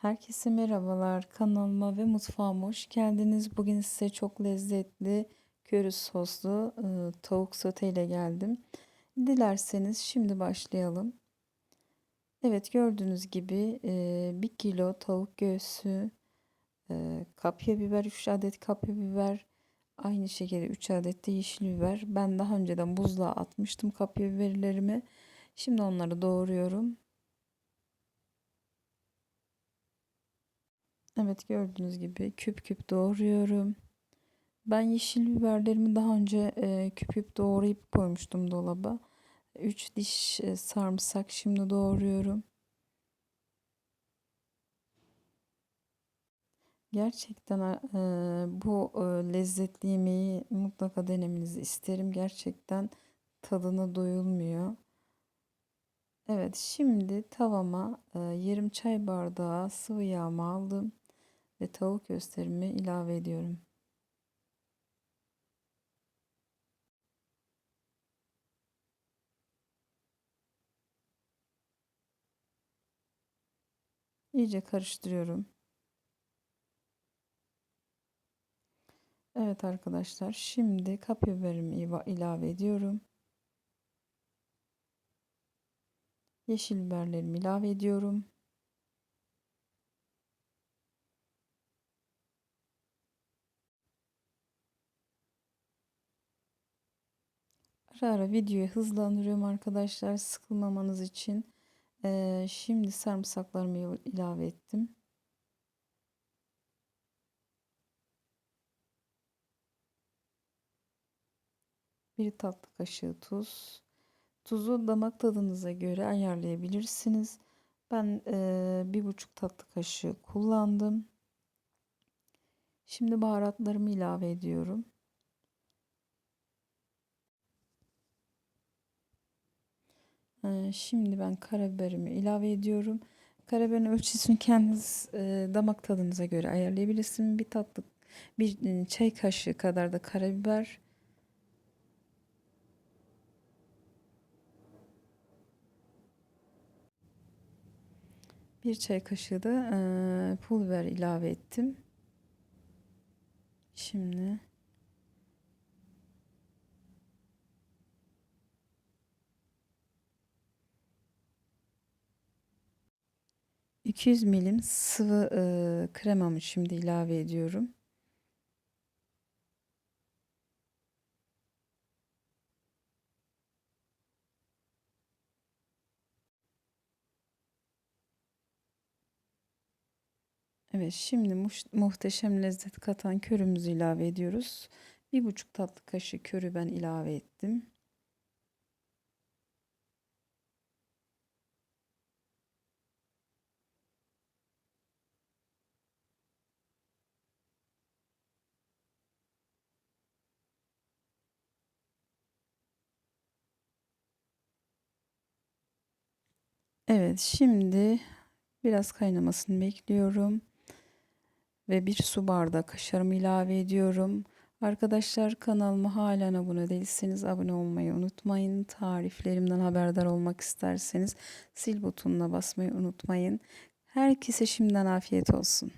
Herkese merhabalar. Kanalıma ve mutfağıma hoş geldiniz. Bugün size çok lezzetli köri soslu e, tavuk sote ile geldim. Dilerseniz şimdi başlayalım. Evet gördüğünüz gibi e, 1 kilo tavuk göğsü, e, kapya biber, 3 adet kapya biber, aynı şekilde 3 adet de yeşil biber. Ben daha önceden buzluğa atmıştım kapya biberlerimi. Şimdi onları doğruyorum. Evet gördüğünüz gibi küp küp doğruyorum. Ben yeşil biberlerimi daha önce e, küp küp doğrayıp koymuştum dolaba. 3 diş e, sarımsak şimdi doğruyorum. Gerçekten e, bu e, lezzetli yemeği mutlaka denemenizi isterim. Gerçekten tadına doyulmuyor. Evet şimdi tavama e, yarım çay bardağı sıvı yağımı aldım ve tavuk gösterimi ilave ediyorum. İyice karıştırıyorum. Evet arkadaşlar şimdi kapya biberimi ilave ediyorum. Yeşil biberlerimi ilave ediyorum. Ara ara videoyu hızlandırıyorum arkadaşlar sıkılmamanız için. Ee, şimdi sarımsaklarımı ilave ettim. Bir tatlı kaşığı tuz. Tuzu damak tadınıza göre ayarlayabilirsiniz. Ben e, bir buçuk tatlı kaşığı kullandım. Şimdi baharatlarımı ilave ediyorum. Şimdi ben karabiberimi ilave ediyorum. Karabiberin ölçüsünü kendiniz e, damak tadınıza göre ayarlayabilirsiniz. Bir tatlı bir e, çay kaşığı kadar da karabiber. Bir çay kaşığı da e, pul biber ilave ettim. Şimdi 200 milim sıvı e, kremamı şimdi ilave ediyorum. Evet şimdi muhteşem lezzet katan körümüzü ilave ediyoruz. Bir buçuk tatlı kaşık körü ben ilave ettim. Evet şimdi biraz kaynamasını bekliyorum. Ve bir su bardağı kaşarımı ilave ediyorum. Arkadaşlar kanalıma halen abone değilseniz abone olmayı unutmayın. Tariflerimden haberdar olmak isterseniz sil butonuna basmayı unutmayın. Herkese şimdiden afiyet olsun.